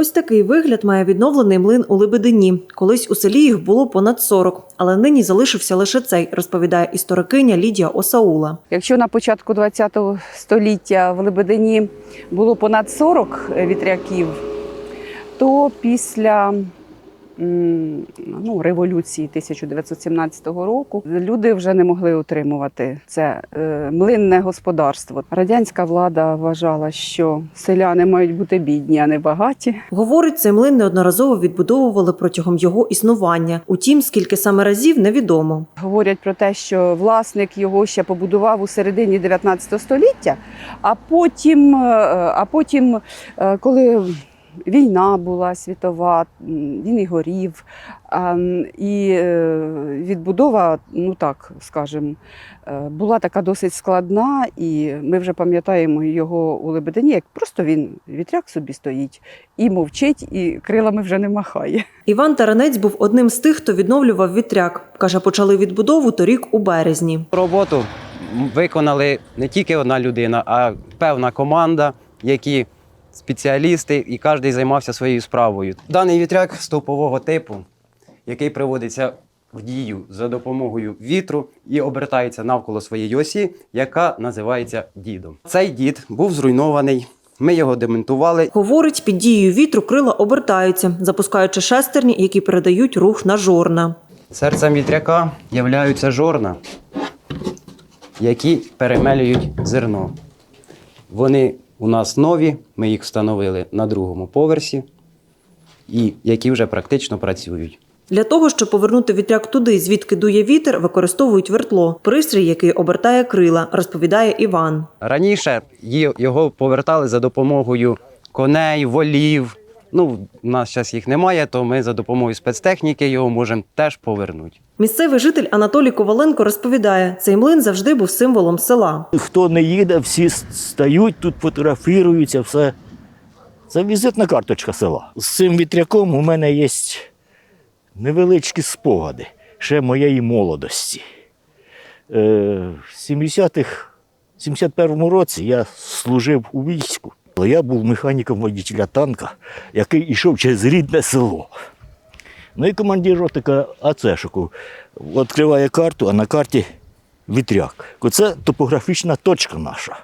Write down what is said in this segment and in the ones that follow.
Ось такий вигляд має відновлений млин у Лебедині. Колись у селі їх було понад 40, але нині залишився лише цей, розповідає історикиня Лідія Осаула. Якщо на початку ХХ століття в Лебедині було понад 40 вітряків, то після ну, революції 1917 року люди вже не могли утримувати це е, млинне господарство. Радянська влада вважала, що селяни мають бути бідні, а не багаті. Говорить, цей млин неодноразово відбудовували протягом його існування. Утім, скільки саме разів невідомо. Говорять про те, що власник його ще побудував у середині 19 століття, а потім, е, а потім е, коли війна була світова, він і горів, і е, відбудова, ну так скажемо, е, була така досить складна, і ми вже пам'ятаємо його у Лебедині, як просто він вітряк собі стоїть і мовчить, і крилами вже не махає. Іван Таранець був одним з тих, хто відновлював вітряк. Каже, почали відбудову торік у березні. Роботу виконали не тільки одна людина, а певна команда, які спеціалісти, і кожен займався своєю справою. Даний вітряк стовпового типу, який приводиться в дію за допомогою вітру і обертається навколо своєї осі, яка називається дідом. Цей дід був зруйнований. Ми його демонтували Говорить, під дією вітру крила обертаються, запускаючи шестерні, які передають рух на жорна. Серцем вітряка являються жорна, які перемелюють зерно. Вони у нас нові, ми їх встановили на другому поверсі, і які вже практично працюють. Для того, щоб повернути вітряк туди, звідки дує вітер, використовують вертло, пристрій, який обертає крила, розповідає Іван. Раніше його повертали за допомогою коней, волів. Ну, у нас зараз їх немає, то ми за допомогою спецтехніки його можемо теж повернути. Місцевий житель Анатолій Коваленко розповідає, цей млин завжди був символом села. Хто не їде, всі стають тут, фотографіруються, все. Це візитна карточка села. З цим вітряком у мене є невеличкі спогади ще моєї молодості. Е, в 70-х, 71-му році я служив у війську. Я був механіком водителя танка, який йшов через рідне село. Ну і командир ротика АЦшику відкриває карту, а на карті вітряк. Це топографічна точка наша.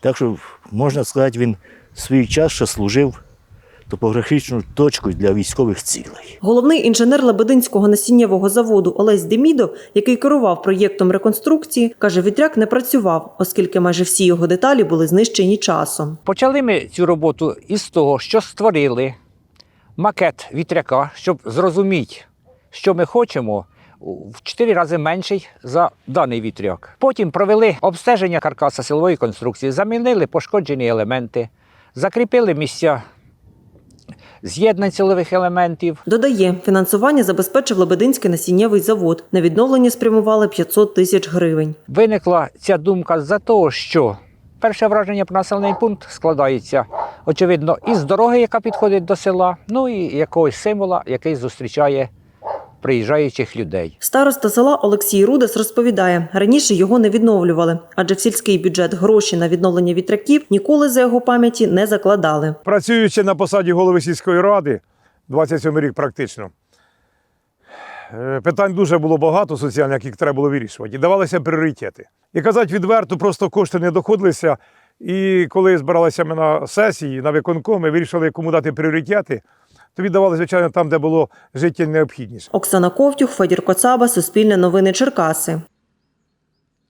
Так що, можна сказати, він свій час ще служив топографічною точкою для військових цілей. Головний інженер Лебединського насіннєвого заводу Олесь Демідов, який керував проєктом реконструкції, каже, вітряк не працював, оскільки майже всі його деталі були знищені часом. Почали ми цю роботу із того, що створили макет вітряка, щоб зрозуміти, що ми хочемо. В чотири рази менший за даний вітряк. Потім провели обстеження каркаса силової конструкції, замінили пошкоджені елементи, закріпили місця з'єднань силових елементів, Додає, фінансування забезпечив Лебединський насіннєвий завод. На відновлення спрямували 500 тисяч гривень. Виникла ця думка з-за того, що перше враження про населений пункт складається, очевидно, із дороги, яка підходить до села, ну і якогось символа, який зустрічає приїжджаючих людей. Староста села Олексій Рудес розповідає, раніше його не відновлювали, адже в сільський бюджет гроші на відновлення вітряків ніколи за його пам'яті не закладали. Працюючи на посаді голови сільської ради, 27 рік практично, е, питань дуже було багато соціальних, які треба було вирішувати. І давалися пріоритети. І казати відверто, просто кошти не доходилися. І коли збиралися ми на сесії, на виконком, ми вирішили, кому дати пріоритети, то давали, звичайно, там, де було життя необхідніше. Оксана Ковтюх, Федір Коцаба, Суспільне новини Черкаси.